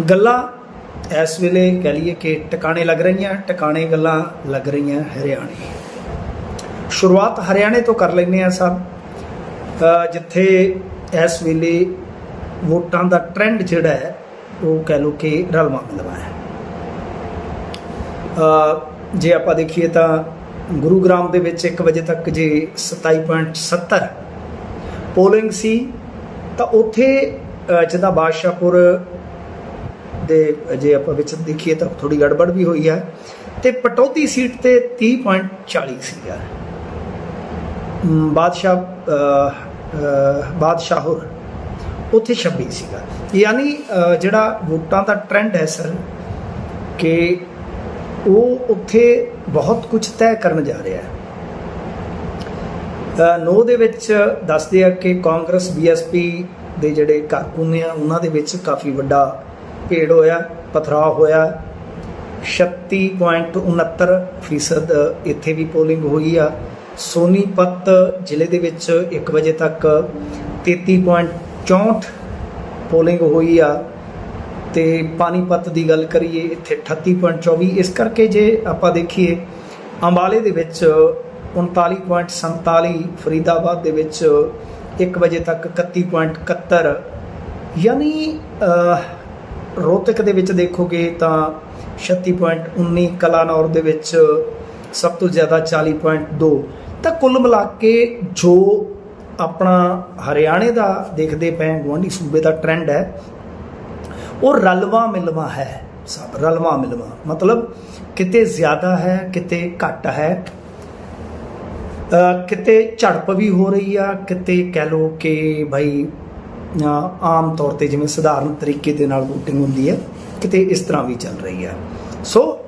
ਗੱਲਾਂ ਇਸ ਵੇਲੇ ਕਹ ਲਈਏ ਕਿ ਟਿਕਾਣੇ ਲੱਗ ਰਹੀਆਂ ਟਿਕਾਣੇ ਗੱਲਾਂ ਲੱਗ ਰਹੀਆਂ ਹਰਿਆਣੇ। ਸ਼ੁਰੂਆਤ ਹਰਿਆਣੇ ਤੋਂ ਕਰ ਲੈਂਦੇ ਆ ਸਭ ਜਿੱਥੇ ਇਸ ਵੇਲੇ ਵੋਟਾਂ ਦਾ ਟ੍ਰੈਂਡ ਜਿਹੜਾ ਹੈ ਉਹ ਕਹਿ ਲਓ ਕਿ ਰਲਵਾ ਮਿਲਵਾ ਹੈ। ਜੇ ਆਪਾਂ ਦੇਖੀਏ ਤਾਂ ਗੁਰੂਗ੍ਰਾਮ ਦੇ ਵਿੱਚ 1 ਵਜੇ ਤੱਕ ਜੇ 27.70 ਪੋਲਿੰਗ ਸੀ ਤਾਂ ਉੱਥੇ ਅ, ਜਿੱਦਾਂ ਬਾਦਸ਼ਾਹਪੁਰ ਦੇ ਜੇ ਆਪਾਂ ਵਿੱਚ ਦੇਖੀਏ ਤਾਂ ਥੋੜੀ ਗੜਬੜ ਵੀ ਹੋਈ ਹੈ ਤੇ ਪਟੌਦੀ ਸੀਟ ਤੇ 30.40 ਸੀਗਾ। ਅਮ, ਬਾਦਸ਼ਾਹ ਬਾਦਸ਼ਾਹੁਰ ਉੱਥੇ 26 ਸੀਗਾ। ਯਾਨੀ ਜਿਹੜਾ ਵੋਟਾਂ ਦਾ ਟ੍ਰੈਂਡ ਹੈ ਸਰ ਕਿ ਉਹ ਉੱਥੇ ਬਹੁਤ ਕੁਝ ਤੈਅ ਕਰਨ ਜਾ ਰਿਹਾ ਹੈ। ਅ, ਨੌ ਦੇ ਵਿੱਚ ਦੱਸਦੇ ਆ ਕਿ ਕਾਂਗਰਸ ਬੀਐਸਪੀ ਦੇ ਜਿਹੜੇ ਕਾਰਕੁਨ ਆ ਉਹਨਾਂ ਦੇ ਵਿੱਚ ਕਾਫੀ ਵੱਡਾ ਭੇੜ ਹੋਇਆ, ਪਥਰਾਅ ਹੋਇਆ। 36.69 ਫੀਸਦ ਇੱਥੇ ਵੀ ਪੋਲਿੰਗ ਹੋਈ ਆ। ਸੋਨੀਪਤ ਜ਼ਿਲ੍ਹੇ ਦੇ ਵਿੱਚ 1 ਵਜੇ ਤੱਕ 33.64 ਪੋਲਿੰਗ ਹੋਈ ਆ। ਤੇ ਪਾਣੀਪਤ ਦੀ ਗੱਲ ਕਰੀਏ, ਇੱਥੇ 38.24 ਇਸ ਕਰਕੇ ਜੇ ਆਪਾਂ ਦੇਖੀਏ, ਅੰਬਾਲੇ ਦੇ ਵਿੱਚ 39.47 ਫਰੀਦਾਬਾਦ ਦੇ ਵਿੱਚ 1 ਵਜੇ ਤੱਕ 31.71 ਯਾਨੀ ਰੋਹਤਕ ਦੇ ਵਿੱਚ ਦੇਖੋਗੇ ਤਾਂ 36.19 ਕਲਾਨੌਰ ਦੇ ਵਿੱਚ ਸਭ ਤੋਂ ਜ਼ਿਆਦਾ 40.2 ਤਾਂ ਕੁੱਲ ਮਿਲਾ ਕੇ ਜੋ ਆਪਣਾ ਹਰਿਆਣੇ ਦਾ ਦੇਖਦੇ ਪਏ ਗੁਆਂਢੀ ਸੂਬੇ ਦਾ ਟ੍ਰੈਂਡ ਹੈ, ਉਹ ਰਲਵਾ ਮਿਲਵਾ ਹੈ, ਸਭ ਰਲਵਾ ਮਿਲਵਾ। ਮਤਲਬ ਕਿਤੇ ਜ਼ਿਆਦਾ ਹੈ, ਕਿਤੇ ਘੱਟ ਹੈ। ਕਿਤੇ ਝੜਪ ਵੀ ਹੋ ਰਹੀ ਆ, ਕਿਤੇ ਕਹਿ ਲੋ ਕਿ ਭਾਈ ਆਮ ਤੌਰ ਤੇ ਜਿਵੇਂ ਸਧਾਰਨ ਤਰੀਕੇ ਦੇ ਨਾਲ VOTING ਹੁੰਦੀ ਹੈ ਕਿਤੇ ਇਸ ਤਰ੍ਹਾਂ ਵੀ ਚੱਲ ਰਹੀ ਹੈ। ਸੋ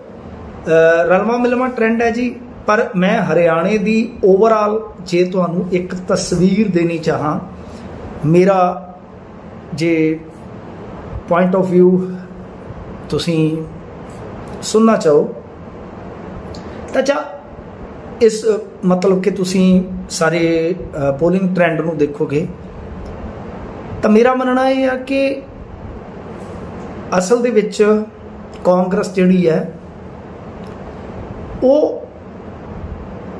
ਅ, ਰਲਵਾ ਮਿਲਵਾ ਟ੍ਰੈਂਡ ਹੈ ਜੀ ਪਰ ਮੈਂ ਹਰਿਆਣੇ ਦੀ ਓਵਰਆਲ ਜੇ ਤੁਹਾਨੂੰ ਇੱਕ ਤਸਵੀਰ ਦੇਣੀ ਚਾਹਾਂ ਮੇਰਾ ਜੇ ਪੁਆਇੰਟ ਆਫ View ਤੁਸੀਂ ਸੁਣਨਾ ਚਾਹੋ ਤਾਂ ਚਾ ਇਸ ਮਤਲਬ ਕਿ ਤੁਸੀਂ ਸਾਰੇ ਪੋਲਿੰਗ ਟ੍ਰੈਂਡ ਨੂੰ ਦੇਖੋਗੇ ਤਾਂ ਮੇਰਾ ਮੰਨਣਾ ਇਹ ਆ ਕਿ ਅਸਲ ਦੇ ਵਿੱਚ ਕਾਂਗਰਸ ਜਿਹੜੀ ਹੈ, ਉਹ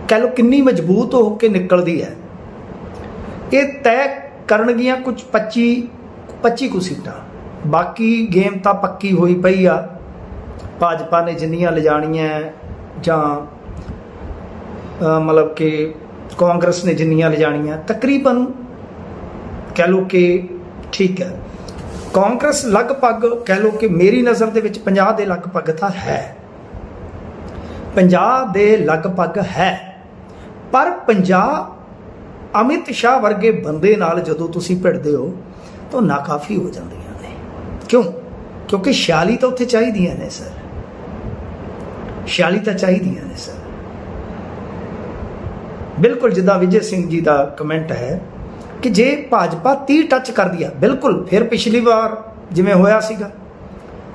ਕਹਿ ਲਓ ਕਿੰਨੀ ਮਜ਼ਬੂਤ ਹੋ ਕੇ ਨਿਕਲਦੀ ਹੈ। ਇਹ ਤੈਅ ਕਰਨਗੀਆਂ ਕੁਝ 25 25 ਕੁ ਸੀਟਾਂ। ਬਾਕੀ ਗੇਮ ਤਾਂ ਪੱਕੀ ਹੋਈ ਪਈ ਆ। ਭਾਜਪਾ ਨੇ ਜਿੰਨੀਆਂ ਲਿਜਾਣੀਆਂ ਜਾਂ ਮਤਲਬ ਕਿ ਕਾਂਗਰਸ ਨੇ ਜਿੰਨੀਆਂ ਲਿਜਾਣੀਆਂ, ਤਕਰੀਬਨ ਕਹਿ ਲਓ ਕਿ ਠੀਕ ਹੈ। ਕਾਂਗਰਸ ਲਗਭਗ ਕਹਿ ਲਓ ਕਿ ਮੇਰੀ ਨਜ਼ਰ ਦੇ ਵਿੱਚ 50 ਦੇ ਲਗਭਗ ਤਾਂ ਹੈ। 50 ਦੇ ਲਗਭਗ ਹੈ। ਪਰ 50 ਅਮਿਤ ਸ਼ਾਹ ਵਰਗੇ ਬੰਦੇ ਨਾਲ ਜਦੋਂ ਤੁਸੀਂ ਭਿੜਦੇ ਹੋ, ਤਾਂ ਨਾਕਾਫੀ ਹੋ ਜਾਂਦੀਆਂ ਨੇ। ਕਿਉਂ? ਕਿਉਂਕਿ 46 ਤਾਂ ਉੱਥੇ ਚਾਹੀਦੀਆਂ ਨੇ, ਸਰ। 46 ਤਾਂ ਚਾਹੀਦੀਆਂ ਨੇ, ਸਰ। ਬਿਲਕੁਲ ਜਿੱਦਾਂ ਵਿਜੇ ਸਿੰਘ ਜੀ ਦਾ ਕਮੈਂਟ ਹੈ ਕਿ ਜੇ ਭਾਜਪਾ 30 ਟੱਚ ਕਰਦੀ ਆ, ਬਿਲਕੁਲ, ਫਿਰ ਪਿਛਲੀ ਵਾਰ ਜਿਵੇਂ ਹੋਇਆ ਸੀਗਾ,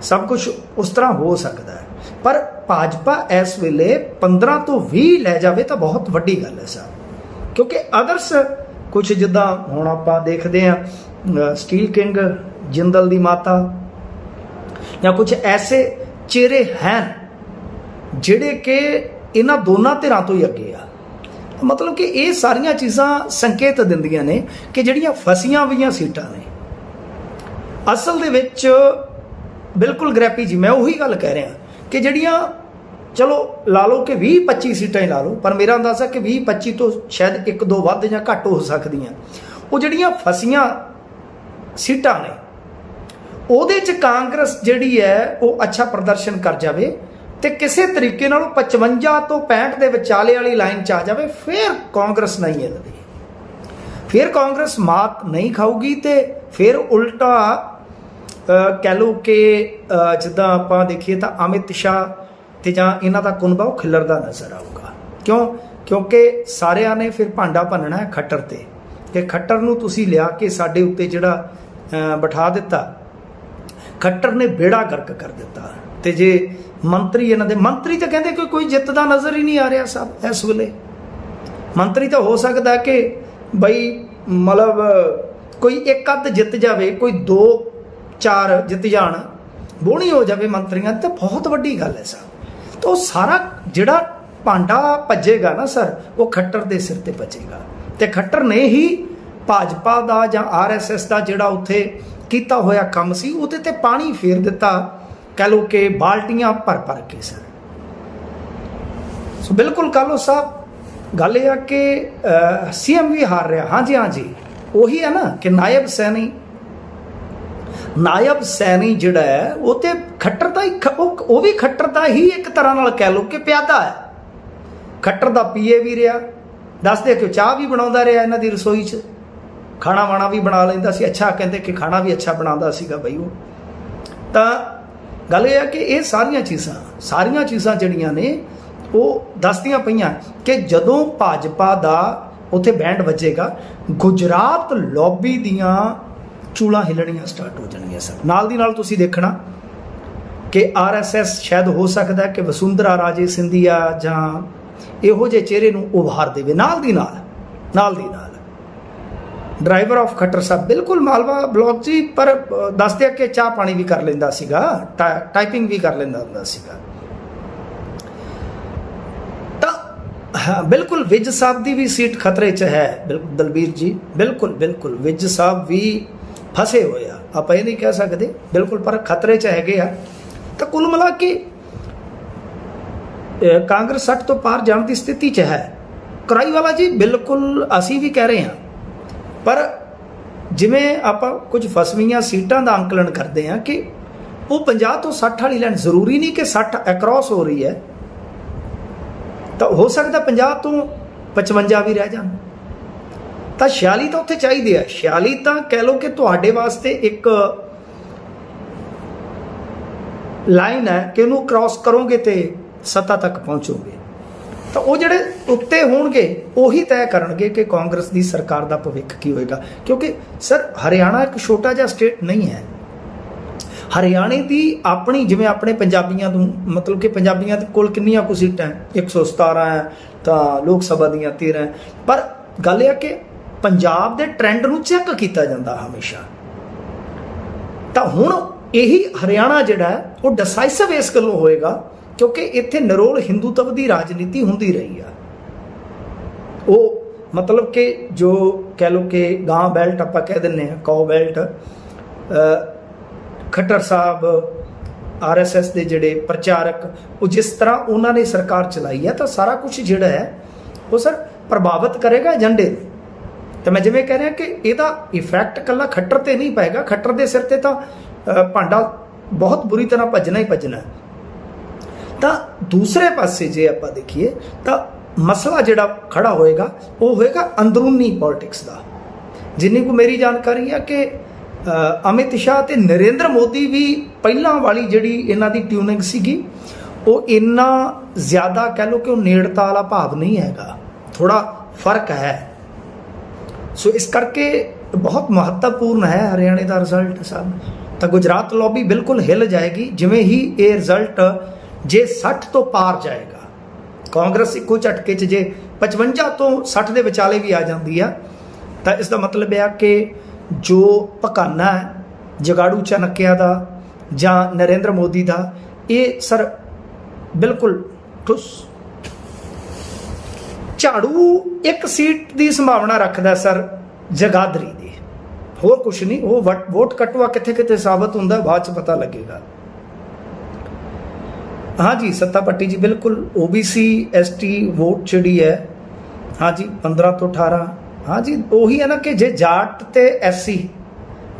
ਸਭ ਕੁਝ ਉਸ ਤਰ੍ਹਾਂ ਹੋ ਸਕਦਾ ਹੈ। ਪਰ ਭਾਜਪਾ ਇਸ ਵੇਲੇ 15 ਤੋਂ 20 ਲੈ ਜਾਵੇ ਤਾਂ ਬਹੁਤ ਵੱਡੀ ਗੱਲ ਹੈ ਸਰ। ਕਿਉਂਕਿ ਅਦਰਸ ਕੁਝ ਜਿੱਦਾਂ ਹੁਣ ਆਪਾਂ ਦੇਖਦੇ ਆ ਸਟੀਲ ਕਿੰਗ ਜਿੰਦਲ ਦੀ ਮਾਤਾ, ਜਾਂ ਕੁਝ ਐਸੇ ਚਿਹਰੇ ਹਨ ਜਿਹੜੇ ਕਿ ਇਹਨਾਂ ਦੋਨਾਂ ਧਿਰਾਂ ਤੋਂ ਹੀ ਅੱਗੇ ਆ। ਮਤਲਬ ਕਿ ਇਹ ਸਾਰੀਆਂ ਚੀਜ਼ਾਂ ਸੰਕੇਤ ਦਿੰਦੀਆਂ ਨੇ ਕਿ ਜਿਹੜੀਆਂ ਫਸੀਆਂ ਹੋਈਆਂ ਸੀਟਾਂ ਨੇ। ਅਸਲ ਦੇ ਵਿੱਚ ਬਿਲਕੁਲ ਗ੍ਰੈਪੀ ਜੀ, ਮੈਂ ਉਹੀ ਗੱਲ ਕਹਿ ਰਿਹਾ ਕਿ ਜਿਹੜੀਆਂ, ਚਲੋ ਲਾ ਲਓ ਕਿ 20 25 ਸੀਟਾਂ ਹੀ ਲਾ ਲਓ, ਪਰ ਮੇਰਾ ਅੰਦਾਜ਼ਾ ਕਿ 20 25 ਤੋਂ ਸ਼ਾਇਦ ਇੱਕ ਦੋ ਵੱਧ ਜਾਂ ਘੱਟ ਹੋ ਸਕਦੀਆਂ। ਉਹ ਜਿਹੜੀਆਂ ਫਸੀਆਂ ਸੀਟਾਂ ਨੇ, ਉਹਦੇ ਚ ਕਾਂਗਰਸ ਜਿਹੜੀ ਹੈ, ਉਹ ਅੱਛਾ ਪ੍ਰਦਰਸ਼ਨ ਕਰ ਜਾਵੇ ਤੇ ਕਿਸੇ ਤਰੀਕੇ ਨਾਲ ਉਹ 55 ਤੋਂ 65 ਦੇ ਵਿਚਾਲੇ ਵਾਲੀ ਲਾਈਨ ਚ ਆ ਜਾਵੇ, ਫਿਰ ਕਾਂਗਰਸ ਨਹੀਂ ਹਿੱਲਦੀ ਫਿਰ ਕਾਂਗਰਸ ਮਾਤ ਨਹੀਂ ਖਾਊਗੀ ਤੇ ਫਿਰ ਉਲਟਾ ਕਹਿ ਲਓ ਕਿ ਜਿੱਦਾਂ ਆਪਾਂ ਦੇਖੀਏ ਤਾਂ ਅਮਿਤ ਸ਼ਾਹ ਤੇ ਜਾਂ ਇਹਨਾਂ ਦਾ ਕੁਨਬਾ ਉਹ ਖਿਲਰਦਾ ਨਜ਼ਰ ਆਊਗਾ। ਕਿਉਂ? ਕਿਉਂਕਿ ਸਾਰਿਆਂ ਨੇ ਫਿਰ ਭਾਂਡਾ ਭੰਨਣਾ ਹੈ ਖੱਟਰ ਤੇ। ਕਿ ਖੱਟਰ ਨੂੰ ਤੁਸੀਂ ਲਿਆ ਕੇ ਸਾਡੇ ਉੱਤੇ ਜਿਹੜਾ ਬਿਠਾ ਦਿੱਤਾ, ਖੱਟਰ ਨੇ ਬੇੜਾ ਗਰਕ ਕਰ ਦਿੱਤਾ। ਤੇ ਜੇ ਮੰਤਰੀ ਇਹਨਾਂ ਦੇ, ਮੰਤਰੀ ਤਾਂ ਕਹਿੰਦੇ ਕਿ ਕੋਈ ਜਿੱਤਦਾ ਨਜ਼ਰ ਹੀ ਨਹੀਂ ਆ ਰਿਹਾ ਸਭ ਇਸ ਵੇਲੇ। ਮੰਤਰੀ ਤਾਂ ਹੋ ਸਕਦਾ ਕਿ ਬਈ ਮਤਲਬ ਕੋਈ ਇੱਕ ਅੱਧ ਜਿੱਤ ਜਾਵੇ, ਕੋਈ ਦੋ, ਚਾਰ ਜਿੱਤ ਜਾਣ, ਬੋਣੀ ਹੋ ਜਾਵੇ ਮੰਤਰੀਆਂ ਦੀ ਤਾਂ ਬਹੁਤ ਵੱਡੀ ਗੱਲ ਹੈ ਸਰ। ਤਾਂ ਉਹ ਸਾਰਾ ਜਿਹੜਾ ਭਾਂਡਾ ਭੱਜੇਗਾ ਨਾ ਸਰ, ਉਹ ਖੱਟਰ ਦੇ ਸਿਰ ਤੇ ਭੱਜੇਗਾ। ਤੇ ਖੱਟਰ ਨੇ ਹੀ ਭਾਜਪਾ ਦਾ ਜਾਂ ਆਰਐਸਐਸ ਦਾ ਜਿਹੜਾ ਉੱਥੇ ਕੀਤਾ ਹੋਇਆ ਕੰਮ ਸੀ, ਉਹਦੇ ਤੇ ਪਾਣੀ ਫੇਰ ਦਿੱਤਾ। ਕਹ ਲੋ ਕਿ ਬਾਲਟੀਆਂ ਭਰ ਭਰ ਕੇ ਸਰ ਸੋ ਬਿਲਕੁਲ ਕਾਲੋ ਸਾਹਿਬ ਗੱਲ ਇਹ ਆ ਕਿ ਸੀਐਮ ਵੀ ਹਾਰ ਰਿਹਾ ਹਾਂਜੀ ਹਾਂਜੀ ਉਹੀ ਹੈ ਨਾ ਕਿ ਨਾਇਬ ਸੈਣੀ ਨਾਇਬ ਸੈਣੀ ਜਿਹੜਾ ਹੈ ਉਹ ਤੇ ਖੱਟਰ ਦਾ ਹੀ ਉਹ ਵੀ ਖੱਟਰ ਦਾ ਹੀ ਇੱਕ ਤਰ੍ਹਾਂ ਨਾਲ ਕਹਿ ਲੋ ਕਿ ਪਿਆਦਾ ਹੈ ਖੱਟਰ ਦਾ ਪੀਏ ਵੀ ਰਿਹਾ ਦੱਸਦੇ ਕਿ ਉਹ ਚਾਹ ਵੀ ਬਣਾਉਂਦਾ ਰਿਹਾ ਇਹਨਾਂ ਦੀ ਰਸੋਈ 'ਚ ਖਾਣਾ ਵਾਣਾ ਵੀ ਬਣਾ ਲੈਂਦਾ ਸੀ ਅੱਛਾ ਕਹਿੰਦੇ ਕਿ ਖਾਣਾ ਵੀ ਅੱਛਾ ਬਣਾਉਂਦਾ ਸੀਗਾ ਬਈ ਉਹ ਤਾਂ ਗੱਲ ਇਹ ਹੈ ਕਿ ਇਹ ਸਾਰੀਆਂ ਚੀਜ਼ਾਂ ਸਾਰੀਆਂ ਚੀਜ਼ਾਂ ਜਿਹੜੀਆਂ ਨੇ, ਉਹ ਦੱਸਦੀਆਂ ਪਈਆਂ ਕਿ ਜਦੋਂ ਭਾਜਪਾ ਦਾ ਉੱਥੇ ਬੈਂਡ ਵੱਜੇਗਾ, ਗੁਜਰਾਤ ਲੌਬੀ ਦੀਆਂ ਚੂਲਾਂ ਹਿੱਲਣੀਆਂ ਸਟਾਰਟ ਹੋ ਜਾਣਗੀਆਂ ਸਰ। ਨਾਲ ਦੀ ਨਾਲ ਤੁਸੀਂ ਦੇਖਣਾ ਕਿ ਆਰਐਸਐਸ ਸ਼ਾਇਦ ਹੋ ਸਕਦਾ ਕਿ ਵਸੁੰਧਰਾ ਰਾਜੇ ਸਿੰਧੀਆ ਜਾਂ ਇਹੋ ਜਿਹੇ ਚਿਹਰੇ ਨੂੰ ਉਭਾਰ ਦੇਵੇ। ਨਾਲ ਦੀ ਨਾਲ ਨਾਲ ਦੀ ਨਾਲ। ਡਰਾਈਵਰ ਆਫ ਖੱਟਰ ਸਾਹਿਬ ਬਿਲਕੁਲ ਮਾਲਵਾ ਬਲੌਕ ਜੀ ਪਰ ਦੱਸਦੇ ਆ ਕਿ ਚਾਹ ਪਾਣੀ ਵੀ ਕਰ ਲੈਂਦਾ ਸੀਗਾ ਟਾ- ਟਾਈਪਿੰਗ ਵੀ ਕਰ ਲੈਂਦਾ ਹੁੰਦਾ ਸੀਗਾ। ਤਾਂ ਹਾਂ, ਬਿਲਕੁਲ ਵਿਜ ਸਾਹਿਬ ਦੀ ਵੀ ਸੀਟ ਖਤਰੇ 'ਚ ਹੈ ਬਿਲਕੁਲ ਦਲਬੀਰ ਜੀ। ਬਿਲਕੁਲ ਬਿਲਕੁਲ ਵਿਜ ਸਾਹਿਬ ਵੀ ਫਸੇ ਹੋਏ ਆ। ਆਪਾਂ ਇਹ ਨਹੀਂ ਕਹਿ ਸਕਦੇ ਬਿਲਕੁਲ ਪਰ ਖਤਰੇ 'ਚ ਹੈਗੇ ਆ। ਤਾਂ ਕੁੱਲ ਮਿਲਾ ਕੇ ਕਾਂਗਰਸ 60 ਤੋਂ ਪਾਰ ਜਾਣ ਦੀ ਸਥਿਤੀ 'ਚ ਹੈ। ਕਰਾਈ ਵਾਲਾ ਜੀ ਬਿਲਕੁਲ ਅਸੀਂ ਵੀ ਕਹਿ ਰਹੇ ਹਾਂ ਪਰ ਜਿਵੇਂ ਆਪਾਂ ਕੁਝ ਫਸਵੀਆਂ ਸੀਟਾਂ ਦਾ ਅੰਕਲਨ ਕਰਦੇ ਹਾਂ ਕਿ ਉਹ 50 ਤੋਂ 60 ਵਾਲੀ ਲੈਣ ਜ਼ਰੂਰੀ ਨਹੀਂ ਕਿ 60 ਅਕ੍ਰੋਸ ਹੋ ਰਹੀ ਹੈ, ਤਾਂ ਹੋ ਸਕਦਾ 50 ਤੋਂ 55 ਵੀ ਰਹਿ ਜਾਣ। ਤਾਂ 46 ਤਾਂ ਉੱਥੇ ਚਾਹੀਦੇ ਆ 46 ਤਾਂ ਕਹਿ ਲਓ ਕਿ ਤੁਹਾਡੇ ਵਾਸਤੇ ਇੱਕ ਲਾਈਨ ਹੈ ਕਿ ਉਹਨੂੰ ਕ੍ਰਾਸ ਕਰੋਗੇ ਤੇ ਸੱਤਾ ਤੱਕ ਪਹੁੰਚੋਗੇ। ਤਾਂ ਉਹ ਜਿਹੜੇ ਉੱਤੇ ਹੋਣਗੇ, ਉਹੀ ਤੈਅ ਕਰਨਗੇ ਕਿ ਕਾਂਗਰਸ ਦੀ ਸਰਕਾਰ ਦਾ ਭਵਿੱਖ ਕੀ ਹੋਏਗਾ। ਕਿਉਂਕਿ ਸਰ, ਹਰਿਆਣਾ ਇੱਕ ਛੋਟਾ ਜਿਹਾ ਸਟੇਟ ਨਹੀਂ ਹੈ। ਹਰਿਆਣੇ ਦੀ ਆਪਣੀ, ਜਿਵੇਂ ਆਪਣੇ ਪੰਜਾਬੀਆਂ ਤੋਂ ਮਤਲਬ ਕਿ ਪੰਜਾਬੀਆਂ ਦੇ ਕੋਲ ਕਿੰਨੀਆਂ ਕੁ ਸੀਟਾਂ ਹੈ? 117 ਹੈ, ਤਾਂ ਲੋਕ ਸਭਾ ਦੀਆਂ 13 ਪਰ ਗੱਲ ਇਹ ਹੈ ਕਿ ਪੰਜਾਬ ਦੇ ਟ੍ਰੈਂਡ ਨੂੰ ਚੈੱਕ ਕੀਤਾ ਜਾਂਦਾ ਹਮੇਸ਼ਾ। ਤਾਂ ਹੁਣ ਇਹੀ ਹਰਿਆਣਾ ਜਿਹੜਾ ਉਹ ਡਿਸਾਈਸਿਵ ਇਸ ਗੱਲੋਂ ਹੋਏਗਾ ਕਿਉਂਕਿ ਇੱਥੇ ਨਰੋਲ ਹਿੰਦੂਤਵ ਦੀ ਰਾਜਨੀਤੀ ਹੁੰਦੀ ਰਹੀ ਆ। ਉਹ ਮਤਲਬ ਕਿ ਜੋ ਕਹਿ ਲੋ ਕਿ ਗਾਂ ਬੈਲਟ ਆਪਾਂ ਕਹਿ ਦਿੰਨੇ ਆ ਕੌ ਬੈਲਟ ਖੱਟਰ ਸਾਹਿਬ ਆਰਐਸਐਸ ਦੇ ਜਿਹੜੇ ਪ੍ਰਚਾਰਕ, ਉਹ ਜਿਸ ਤਰ੍ਹਾਂ ਉਹਨਾਂ ਨੇ ਸਰਕਾਰ ਚਲਾਈ ਹੈ ਤਾਂ ਸਾਰਾ ਕੁਝ ਜਿਹੜਾ ਹੈ, ਉਹ ਸਰ ਪ੍ਰਭਾਵਿਤ ਕਰੇਗਾ ਏਜੰਡੇ ਨੂੰ। ਤੇ ਮੈਂ ਜਿਵੇਂ ਕਹਿ ਰਿਹਾ ਕਿ ਇਹਦਾ ਇਫੈਕਟ ਕੱਲਾ ਖੱਟਰ ਤੇ ਨਹੀਂ ਪਏਗਾ, ਖੱਟਰ ਦੇ ਸਿਰ ਤੇ ਤਾਂ ਭਾਂਡਾ ਬਹੁਤ ਬੁਰੀ ਤਰ੍ਹਾਂ ਭੱਜਣਾ ਹੀ ਭੱਜਣਾ। ਤਾਂ ਦੂਸਰੇ ਪਾਸੇ ਜੇ ਆਪਾਂ ਦੇਖੀਏ, ਤਾਂ ਮਸਲਾ ਜਿਹੜਾ ਖੜਾ ਹੋਏਗਾ, ਉਹ ਹੋਏਗਾ ਅੰਦਰੂਨੀ ਪੋਲਿਟਿਕਸ ਦਾ। ਜਿੰਨੀ ਕੋ ਮੇਰੀ ਜਾਣਕਾਰੀ ਹੈ ਕਿ ਅਮਿਤ ਸ਼ਾਹ ਤੇ ਨਰਿੰਦਰ ਮੋਦੀ ਵੀ ਪਹਿਲਾਂ ਵਾਲੀ ਜਿਹੜੀ ਇਹਨਾਂ ਦੀ ਟਿਊਨਿੰਗ ਸੀਗੀ, ਉਹ ਇੰਨਾ ਜ਼ਿਆਦਾ ਕਹਿ ਲੋ ਕਿ ਉਹ ਨੇੜਤਾ ਵਾਲਾ ਭਾਵ ਨਹੀਂ ਹੈਗਾ। ਥੋੜਾ ਫ਼ਰਕ ਹੈ। ਸੋ ਇਸ ਕਰਕੇ ਬਹੁਤ ਮਹੱਤਵਪੂਰਨ ਹੈ ਹਰਿਆਣੇ ਦਾ ਰਿਜ਼ਲਟ ਸਾਹਿਬ ਤਾਂ ਗੁਜਰਾਤ ਲੌਬੀ ਬਿਲਕੁਲ ਹਿੱਲ ਜਾਏਗੀ, ਜਿਵੇਂ ਹੀ ਇਹ ਰਿਜ਼ਲਟ ਜੇ 60 ਤੋਂ ਪਾਰ ਜਾਏਗਾ, ਕਾਂਗਰਸ ਇੱਕੋ ਝਟਕੇ 'ਚ ਜੇ 55 ਤੋਂ 60 ਦੇ ਵਿਚਾਲੇ ਵੀ ਆ ਜਾਂਦੀ ਆ, ਤਾਂ ਇਸ ਦਾ ਮਤਲਬ ਇਹ ਆ ਕਿ ਜੋ ਪਕਾਨਾ ਹੈ, ਜਗਾੜੂ ਚਨਕਿਆ ਦਾ ਜਾਂ ਨਰਿੰਦਰ ਮੋਦੀ ਦਾ, ਇਹ ਸਰ ਬਿਲਕੁਲ ਠੁਸ। ਝਾੜੂ ਇੱਕ ਸੀਟ ਦੀ ਸੰਭਾਵਨਾ ਰੱਖਦਾ ਸਰ ਜਗਾਦਰੀ ਦੀ। ਹੋਰ ਕੁਝ ਨਹੀਂ, ਉਹ ਵਟ- ਵੋਟ ਕਟਵਾ ਕਿੱਥੇ ਕਿੱਥੇ ਸਾਬਤ ਹੁੰਦਾ, ਬਾਅਦ ਚ ਪਤਾ ਲੱਗੇਗਾ। ਹਾਂਜੀ, ਸੱਤਾ ਪੱਟੀ ਜੀ, ਬਿਲਕੁਲ। OBC ST ਵੋਟ ਜਿਹੜੀ ਹੈ, ਹਾਂਜੀ 15 ਤੋਂ 18 ਹਾਂਜੀ, ਉਹੀ ਹੈ ਨਾ ਕਿ ਜੇ ਜਾਟ ਤੇ SC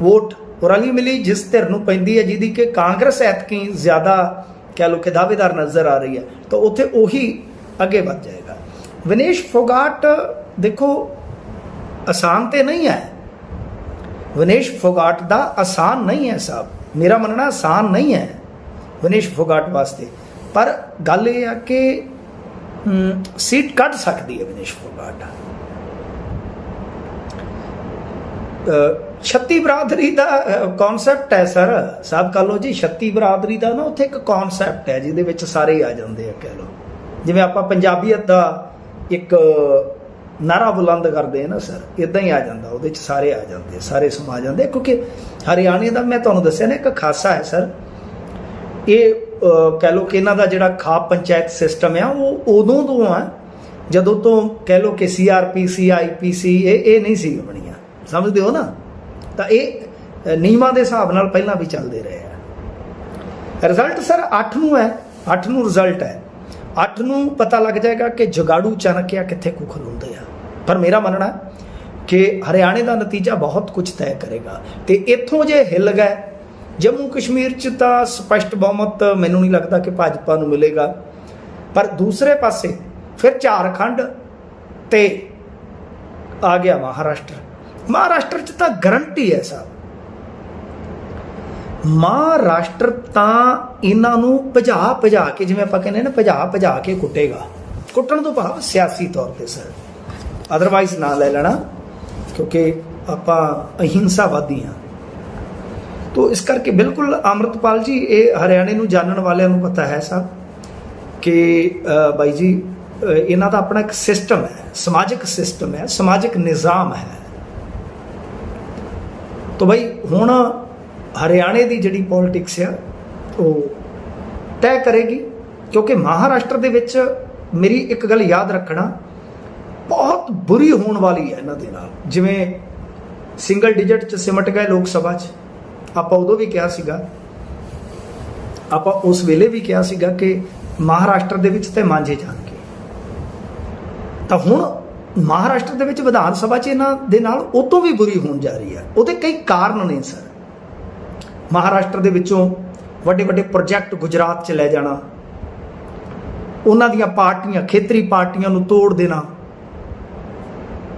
ਵੋਟ ਰਲੀ ਮਿਲੀ, ਜਿਸ ਧਿਰ ਨੂੰ ਪੈਂਦੀ ਹੈ, ਜਿਹਦੀ ਕਿ ਕਾਂਗਰਸ ਐਤਕੀ ਜ਼ਿਆਦਾ ਕਹਿ ਲੋ ਕਿ ਦਾਅਵੇਦਾਰ ਨਜ਼ਰ ਆ ਰਹੀ ਹੈ, ਤਾਂ ਉੱਥੇ ਉਹੀ ਅੱਗੇ ਵੱਧ ਜਾਏਗਾ। ਵਿਨੇਸ਼ ਫੋਗਾਟ, ਦੇਖੋ, ਆਸਾਨ ਤੇ ਨਹੀਂ ਹੈ। ਵਿਨੇਸ਼ ਫੋਗਾਟ ਦਾ ਆਸਾਨ ਨਹੀਂ ਹੈ, ਸਾਹਿਬ। ਮੇਰਾ ਮੰਨਣਾ ਆਸਾਨ ਨਹੀਂ ਹੈ ਵਿਨੇਸ਼ ਫੋਗਾਟ ਵਾਸਤੇ। ਪਰ ਗੱਲ ਇਹ ਆ ਕਿ ਸੀਟ ਕੱਢ ਸਕਦੀ ਹੈ ਵਿਨੇਸ਼ ਫੋਗਾਟ ਅ, ਛੱਤੀ ਬਰਾਦਰੀ ਦਾ ਕਨਸੈਪਟ ਹੈ ਸਰ। ਸਾਹਿਬ ਕਹ ਲੋ ਜੀ ਛੱਤੀ ਬਰਾਦਰੀ ਦਾ ਨਾ ਉੱਥੇ ਇੱਕ ਕਨਸੈਪਟ ਹੈ ਜਿਹਦੇ ਵਿੱਚ ਸਾਰੇ ਆ ਜਾਂਦੇ ਆ ਕਹਿ ਲੋ ਜਿਵੇਂ ਆਪਾਂ ਪੰਜਾਬੀਅਤ ਦਾ ਇੱਕ ਨਾਰਾ ਬੁਲੰਦ ਕਰਦੇ ਆ ਨਾ ਸਰ ਇਦਾਂ ਹੀ ਆ ਜਾਂਦਾ ਉਹਦੇ ਚ ਸਾਰੇ ਆ ਜਾਂਦੇ ਆ, ਸਾਰੇ ਸਮਾ ਜਾਂਦੇ ਕਿਉਂਕਿ ਹਰਿਆਣੇ ਦਾ ਮੈਂ ਤੁਹਾਨੂੰ ਦੱਸਿਆ ਨਾ ਇੱਕ ਖਾਸਾ ਹੈ ਸਰ। ਇਹ ਕਹਿ ਲੋ ਕਿ ਇਹਨਾਂ ਦਾ ਜਿਹੜਾ ਖਾਪ ਪੰਚਾਇਤ ਸਿਸਟਮ ਆ, ਉਹ ਉਦੋਂ ਤੋਂ ਆ, ਜਦੋਂ ਤੋਂ ਕਹਿ ਲੋ ਕਿ ਸੀਆਰਪੀਸੀ ਆਈਪੀਸੀ ਇਹ ਇਹ ਨਹੀਂ ਸੀ ਬਣੀਆਂ। ਸਮਝਦੇ ਹੋ ਨਾ? ਤਾਂ ਇਹ ਨਿਯਮਾਂ ਦੇ ਹਿਸਾਬ ਨਾਲ ਪਹਿਲਾਂ ਵੀ ਚੱਲਦੇ ਰਹੇ ਆ। ਰਿਜ਼ਲਟ ਸਰ 8 ਨੂੰ ਹੈ 8 ਨੂੰ ਰਿਜ਼ਲਟ ਹੈ। 8 ਨੂੰ ਪਤਾ ਲੱਗ ਜਾਏਗਾ ਕਿ ਜਗਾੜੂ ਚਾਣਕਿਆ ਕਿੱਥੇ ਕੁ ਖਲੋਂਦੇ ਆ। ਪਰ ਮੇਰਾ ਮੰਨਣਾ ਕਿ ਹਰਿਆਣੇ ਦਾ ਨਤੀਜਾ ਬਹੁਤ ਕੁਝ ਤੈਅ ਕਰੇਗਾ। ਤੇ ਇੱਥੋਂ ਜੇ ਹਿੱਲ ਗਏ ਜੰਮੂ ਕਸ਼ਮੀਰ ਚ ਤਾਂ ਸਪਸ਼ਟ ਬਹੁਮਤ ਮੈਨੂੰ ਨਹੀਂ ਲੱਗਦਾ ਕਿ ਭਾਜਪਾ ਨੂੰ ਮਿਲੇਗਾ। ਪਰ ਦੂਸਰੇ ਪਾਸੇ ਫਿਰ ਝਾਰਖੰਡ ਤੇ ਆ ਗਿਆ ਮਹਾਰਾਸ਼ਟਰ। ਮਹਾਰਾਸ਼ਟਰ ਚ ਤਾਂ ਗਰੰਟੀ ਹੈ ਸਾਹਿਬ ਮਹਾਰਾਸ਼ਟਰ ਤਾਂ ਇਹਨਾਂ ਨੂੰ ਭਜਾ ਭਜਾ ਕੇ, ਜਿਵੇਂ ਆਪਾਂ ਕਹਿੰਦੇ ਨਾ ਭਜਾ ਭਜਾ ਕੇ ਕੁੱਟੇਗਾ। ਕੁੱਟਣ ਤੋਂ ਭਾਵ ਸਿਆਸੀ ਤੌਰ ਤੇ ਸਰ। ਅਦਰਵਾਈਜ਼ ਨਾ ਲੈ ਲੈਣਾ, ਕਿਉਂਕਿ ਆਪਾਂ ਅਹਿੰਸਾਵਾਦੀ ਹਾਂ। ਤੋ ਇਸ ਕਰਕੇ ਬਿਲਕੁਲ ਅਮਰਤਪਾਲ ਜੀ, ਇਹ ਹਰਿਆਣੇ ਨੂੰ ਜਾਣਨ ਵਾਲਿਆਂ ਨੂੰ ਪਤਾ ਹੈ ਸਭ ਕਿ ਬਾਈ ਜੀ ਇਹਨਾਂ ਦਾ ਆਪਣਾ ਇੱਕ ਸਿਸਟਮ ਹੈ, ਸਮਾਜਿਕ ਸਿਸਟਮ ਹੈ, ਸਮਾਜਿਕ ਨਿਜ਼ਾਮ ਹੈ। ਤਾਂ ਬਈ, ਹੁਣ ਹਰਿਆਣੇ ਦੀ ਜਿਹੜੀ ਪੋਲਿਟਿਕਸ ਆ, ਉਹ ਤੈਅ ਕਰੇਗੀ, ਕਿਉਂਕਿ ਮਹਾਰਾਸ਼ਟਰ ਦੇ ਵਿੱਚ ਮੇਰੀ ਇੱਕ ਗੱਲ ਯਾਦ ਰੱਖਣਾ, ਬਹੁਤ ਬੁਰੀ ਹੋਣ ਵਾਲੀ ਹੈ ਇਹਨਾਂ ਦੇ ਨਾਲ। ਜਿਵੇਂ ਸਿੰਗਲ ਡਿਜਿਟ ਚ ਸਿਮਟ ਗਏ ਲੋਕ ਸਭਾ ਚ। ਆਪਾਂ ਉਦੋਂ ਵੀ ਕਿਹਾ ਸੀਗਾ, ਆਪਾਂ ਉਸ ਵੇਲੇ ਵੀ ਕਿਹਾ ਸੀਗਾ ਕਿ ਮਹਾਰਾਸ਼ਟਰ ਦੇ ਵਿੱਚ ਤੇ ਮਾਂਝੇ ਜਾਣਗੇ। ਤਾਂ ਹੁਣ ਮਹਾਰਾਸ਼ਟਰ ਦੇ ਵਿੱਚ ਵਿਧਾਨ ਸਭਾ 'ਚ ਇਹਨਾਂ ਦੇ ਨਾਲ ਉਹ ਤੋਂ ਵੀ ਬੁਰੀ ਹੋਣ ਜਾ ਰਹੀ ਹੈ। ਉਹਦੇ ਕਈ ਕਾਰਨ ਨੇ ਸਰ। ਮਹਾਰਾਸ਼ਟਰ ਦੇ ਵਿੱਚੋਂ ਵੱਡੇ ਵੱਡੇ ਪ੍ਰੋਜੈਕਟ ਗੁਜਰਾਤ 'ਚ ਲੈ ਜਾਣਾ, ਉਹਨਾਂ ਦੀਆਂ ਪਾਰਟੀਆਂ, ਖੇਤਰੀ ਪਾਰਟੀਆਂ ਨੂੰ ਤੋੜ ਦੇਣਾ।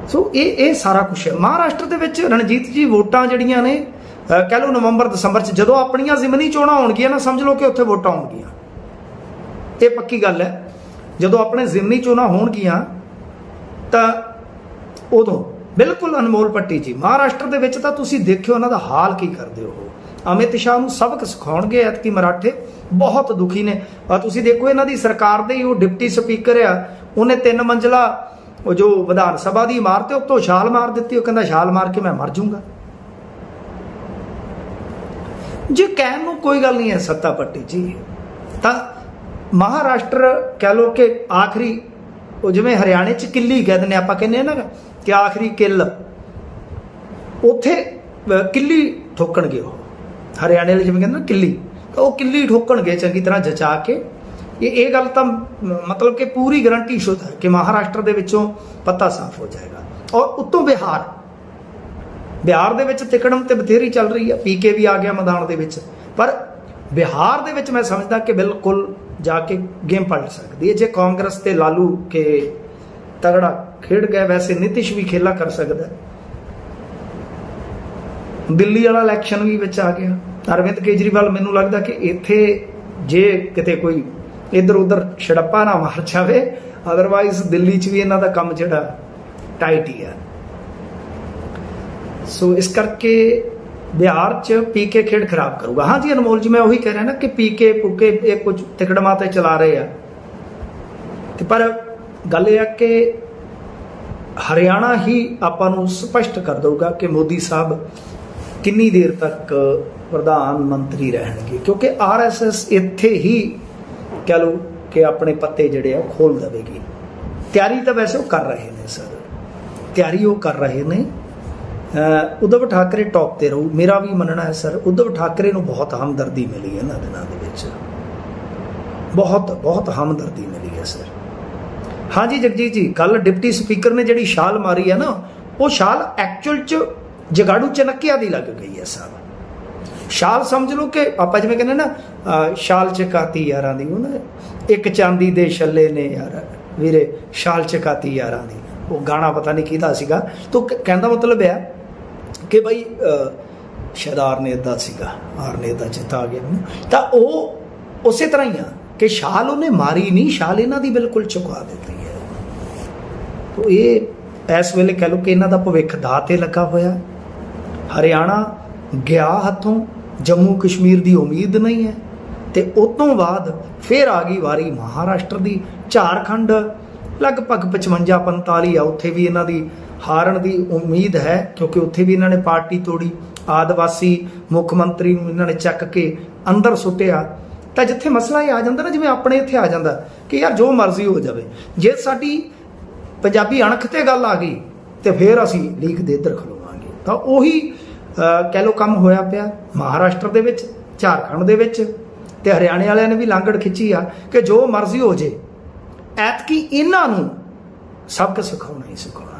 ਸੋ ਇਹ ਇਹ ਸਾਰਾ ਕੁਝ ਹੈ। ਮਹਾਰਾਸ਼ਟਰ ਦੇ ਵਿੱਚ ਰਣਜੀਤ ਜੀ ਵੋਟਾਂ ਜਿਹੜੀਆਂ ਨੇ ਕਹਿ ਲਓ ਨਵੰਬਰ, ਦਸੰਬਰ 'ਚ ਜਦੋਂ ਆਪਣੀਆਂ ਜ਼ਿਮਨੀ ਚੋਣਾਂ ਹੋਣਗੀਆਂ ਨਾ, ਸਮਝ ਲਓ ਕਿ ਉੱਥੇ ਵੋਟਾਂ ਹੋਣਗੀਆਂ ਇਹ ਪੱਕੀ ਗੱਲ ਹੈ। ਜਦੋਂ ਆਪਣੇ ਜ਼ਿਮਨੀ ਚੋਣਾਂ ਹੋਣਗੀਆਂ, ਤਾਂ ਉਦੋਂ ਬਿਲਕੁਲ ਅਨਮੋਲ ਪੱਟੀ ਜੀ, ਮਹਾਰਾਸ਼ਟਰ ਦੇ ਵਿੱਚ ਤਾਂ ਤੁਸੀਂ ਦੇਖਿਓ ਉਹਨਾਂ ਦਾ ਹਾਲ ਕੀ ਕਰਦੇ ਹੋ। ਅਮਿਤ ਸ਼ਾਹ ਨੂੰ ਸਬਕ ਸਿਖਾਉਣਗੇ ਐਤਕੀ ਮਰਾਠੇ, ਬਹੁਤ ਦੁਖੀ ਨੇ। ਤੁਸੀਂ ਦੇਖੋ ਇਹਨਾਂ ਦੀ ਸਰਕਾਰ ਦੇ ਹੀ ਉਹ ਡਿਪਟੀ ਸਪੀਕਰ ਆ, ਉਹਨੇ ਤਿੰਨ ਮੰਜ਼ਲਾ ਉਹ ਜੋ ਵਿਧਾਨ ਸਭਾ ਦੀ ਇਮਾਰਤ ਹੈ, ਉੱਤੋਂ ਛਾਲ ਮਾਰ ਦਿੱਤੀ, ਉਹ ਕਹਿੰਦਾ ਛਾਲ ਮਾਰ ਕੇ ਮੈਂ ਮਰ ਜਾਊਂਗਾ। ਜੇ ਕਹਿਣ ਨੂੰ ਕੋਈ ਗੱਲ ਨਹੀਂ ਹੈ, ਸੱਤਾ ਪੱਟੀ ਜੀ। ਤਾਂ ਮਹਾਰਾਸ਼ਟਰ ਕਹਿ ਲੋ ਕਿ ਆਖਰੀ, ਉਹ ਜਿਵੇਂ ਹਰਿਆਣੇ ਚ ਕਿੱਲੀ ਕਹਿ ਦਿੰਦੇ ਆਪਾਂ ਕਹਿੰਦੇ ਆ ਨਾ ਕਿ ਆਖਰੀ ਕਿੱਲ। ਉੱਥੇ ਕਿੱਲੀ ਠੋਕਣਗੇ ਉਹ। ਹਰਿਆਣੇ ਵਾਲੇ ਜਿਵੇਂ ਕਹਿੰਦੇ ਨਾ ਕਿੱਲੀ, ਤਾਂ ਉਹ ਕਿੱਲੀ ਠੋਕਣਗੇ ਚੰਗੀ ਤਰ੍ਹਾਂ ਜਚਾ ਕੇ। ਇਹ ਇਹ ਗੱਲ ਤਾਂ ਮਤਲਬ ਕਿ ਪੂਰੀ ਗਰੰਟੀ ਸ਼ੁੱਧ ਹੈ ਕਿ ਮਹਾਰਾਸ਼ਟਰ ਦੇ ਵਿੱਚੋਂ ਪੱਤਾ ਸਾਫ਼ ਹੋ ਜਾਏਗਾ। ਔਰ ਉੱਤੋਂ ਬਿਹਾਰ। ਬਿਹਾਰ ਦੇ ਵਿੱਚ ਤਿਕੜਮ ਤੇ ਬਥੇਰੀ ਚੱਲ ਰਹੀ ਹੈ ਪੀਕੇ ਵੀ ਆ ਗਿਆ ਮੈਦਾਨ ਦੇ ਵਿੱਚ। ਪਰ ਬਿਹਾਰ ਦੇ ਵਿੱਚ ਮੈਂ ਸਮਝਦਾ ਕਿ ਬਿਲਕੁਲ ਜਾ ਕੇ ਗੇਮ ਪਲਟ ਸਕਦੀ ਹੈ। ਜੇ ਕਾਂਗਰਸ ਤੇ ਲਾਲੂ ਕੇ ਤਗੜਾ ਖੇਡ ਗਏ, ਵੈਸੇ ਨਿਤਿਸ਼ ਵੀ ਖੇਲਾ ਕਰ ਸਕਦਾ ਦਿੱਲੀ ਵਾਲਾ ਇਲੈਕਸ਼ਨ ਵੀ ਵਿੱਚ ਆ ਗਿਆ। ਅਰਵਿੰਦ ਕੇਜਰੀਵਾਲ ਮੈਨੂੰ ਲੱਗਦਾ ਕਿ ਇੱਥੇ ਜੇ ਕਿਤੇ ਕੋਈ ਇੱਧਰ ਉੱਧਰ ਛੜੱਪਾ ਨਾ ਮਾਰ ਜਾਵੇ ਅਦਰਵਾਈਜ਼ ਦਿੱਲੀ 'ਚ ਵੀ ਇਹਨਾਂ ਦਾ ਕੰਮ ਜਿਹੜਾ ਟਾਈਟ ਹੀ ਹੈ ਸੋ ਇਸ ਕਰਕੇ ਬਿਹਾਰ 'ਚ ਪੀਕੇ ਖੇਡ ਖਰਾਬ ਕਰੂਗਾ। ਹਾਂ ਜੀ, ਅਨਮੋਲ ਜੀ, ਮੈਂ ਉਹੀ ਕਹਿ ਰਿਹਾ ਨਾ ਕਿ ਪੀਕੇ ਪੁਕੇ ਇਹ ਕੁਝ ਤਿਕੜਮਾਂ ਤੇ ਚਲਾ ਰਹੇ ਆ। ਤੇ ਪਰ ਗੱਲ ਇਹ ਆ ਕਿ ਹਰਿਆਣਾ ਹੀ ਆਪਾਂ ਨੂੰ ਸਪਸ਼ਟ ਕਰ ਦਊਗਾ ਕਿ ਮੋਦੀ ਸਾਹਿਬ ਕਿੰਨੀ ਦੇਰ ਤੱਕ ਪ੍ਰਧਾਨ ਮੰਤਰੀ ਰਹਿਣਗੇ। ਕਿਉਂਕਿ ਆਰਐਸਐਸ ਇੱਥੇ ਹੀ ਕਹ ਲਓ ਕਿ ਆਪਣੇ ਪੱਤੇ ਜਿਹੜੇ ਆ ਖੋਲ ਦੇਵੇਗੀ। ਤਿਆਰੀ ਤਾਂ ਵੈਸੇ ਉਹ ਕਰ ਰਹੇ ਨੇ, ਸਰ। ਤਿਆਰੀ ਉਹ ਕਰ ਰਹੇ ਨੇ ਉਧਵ ਠਾਕਰੇ ਟੌਪ ਤੇ ਰਹੂ। ਮੇਰਾ ਵੀ ਮੰਨਣਾ ਹੈ ਸਰ, ਉਧਵ ਠਾਕਰੇ ਨੂੰ ਬਹੁਤ ਹਮਦਰਦੀ ਮਿਲੀ ਹੈ ਇਹਨਾਂ ਦਿਨਾਂ ਦੇ ਵਿੱਚ। ਬਹੁਤ ਬਹੁਤ ਹਮਦਰਦੀ ਮਿਲੀ ਹੈ ਸਰ। ਹਾਂਜੀ ਜਗਜੀਤ ਜੀ ਕੱਲ ਡਿਪਟੀ ਸਪੀਕਰ ਨੇ ਜਿਹੜੀ ਛਾਲ ਮਾਰੀ ਹੈ ਨਾ, ਉਹ ਛਾਲ ਐਕਚੁਅਲ ਚ ਜਗਾੜੂ ਚਨਕਿਆ ਦੀ ਲੱਗ ਗਈ ਹੈ ਸਰ। ਛਾਲ ਸਮਝ ਲਓ ਕਿ ਆਪਾਂ ਜਿਵੇਂ ਕਹਿੰਦੇ ਨਾ ਛਾਲ ਚਕਾਤੀ ਯਾਰਾਂ ਦੀ ਉਹ ਇੱਕ ਚਾਂਦੀ ਦੇ ਛੱਲੇ ਨੇ ਯਾਰ। ਵੀਰੇ, ਛਾਲ ਚਕਾਤੀ ਯਾਰਾਂ ਦੀ। ਉਹ ਗਾਣਾ ਪਤਾ ਨਹੀਂ ਕਿਹਦਾ ਸੀਗਾ। ਤੋ ਕਹਿੰਦਾ ਮਤਲਬ ਹੈ ਕਿ ਭਾਈ ਸ਼ਦਾਰ ਨੇ ਦਾ ਸੀਗਾ ਆਰ ਨੇ ਇਦਾਂ ਆ ਗਿਆ ਤਾਂ ਉਹ ਉਸੇ ਤਰ੍ਹਾਂ ਹੀ ਆ ਕਿ ਛਾਲ ਉਹਨੇ ਮਾਰੀ ਨਹੀਂ, ਛਾਲ ਇਹਨਾਂ ਦੀ ਬਿਲਕੁਲ ਚੁਕਾ ਦਿੱਤੀ ਹੈ। ਤੋ ਇਹ ਇਸ ਵੇਲੇ ਕਹ ਲਓ ਕਿ ਇਹਨਾਂ ਦਾ ਭਵਿੱਖ ਦਾ ਤੇ ਲੱਗਾ ਹੋਇਆ। ਹਰਿਆਣਾ ਗਿਆ ਹੱਥੋਂ, ਜੰਮੂ ਕਸ਼ਮੀਰ ਦੀ ਉਮੀਦ ਨਹੀਂ ਹੈ। ਤੇ ਉਸ ਤੋਂ ਬਾਅਦ ਫਿਰ ਆ ਗਈ ਵਾਰੀ ਮਹਾਰਾਸ਼ਟਰ ਦੀ। ਝਾਰਖੰਡ ਲਗਭਗ 55 45 ਆ, ਉੱਥੇ ਵੀ ਇਹਨਾਂ ਦੀ ਹਾਰਨ ਦੀ ਉਮੀਦ ਹੈ, ਕਿਉਂਕਿ ਉੱਥੇ ਵੀ ਇਹਨਾਂ ਨੇ ਪਾਰਟੀ ਤੋੜੀ, ਆਦਿਵਾਸੀ ਮੁੱਖ ਮੰਤਰੀ ਨੂੰ ਇਹਨਾਂ ਨੇ ਚੱਕ ਕੇ ਅੰਦਰ ਸੁੱਟਿਆ। ਤਾਂ ਜਿੱਥੇ ਮਸਲਾ ਇਹ ਆ ਜਾਂਦਾ ਨਾ, ਜਿਵੇਂ ਆਪਣੇ ਇੱਥੇ ਆ ਜਾਂਦਾ, ਕਿ ਯਾਰ ਜੋ ਮਰਜ਼ੀ ਹੋ ਜਾਵੇ, ਜੇ ਸਾਡੀ ਪੰਜਾਬੀ ਅਣਖ ਤੇ ਗੱਲ ਆ ਗਈ, ਤੇ ਫਿਰ ਅਸੀਂ ਲੀਕ ਦੇ ਇੱਧਰ ਖਲੋਵਾਂਗੇ। ਤਾਂ ਉਹੀ ਕਹਿ ਲੋ ਕੰਮ ਹੋਇਆ ਪਿਆ, ਮਹਾਰਾਸ਼ਟਰ ਦੇ ਵਿੱਚ, ਝਾਰਖੰਡ ਦੇ ਵਿੱਚ, ਤੇ ਹਰਿਆਣੇ ਵਾਲਿਆਂ ਨੇ ਵੀ ਲਾਂਗੜ ਖਿੱਚੀ ਆ, ਕਿ ਜੋ ਮਰਜ਼ੀ ਹੋ ਜੇ, ਐਤਕੀ ਇਹਨਾਂ ਨੂੰ ਸਬਕ ਸਿਖਾਉਣਾ ਹੀ ਸਿਖਾਉਣਾ।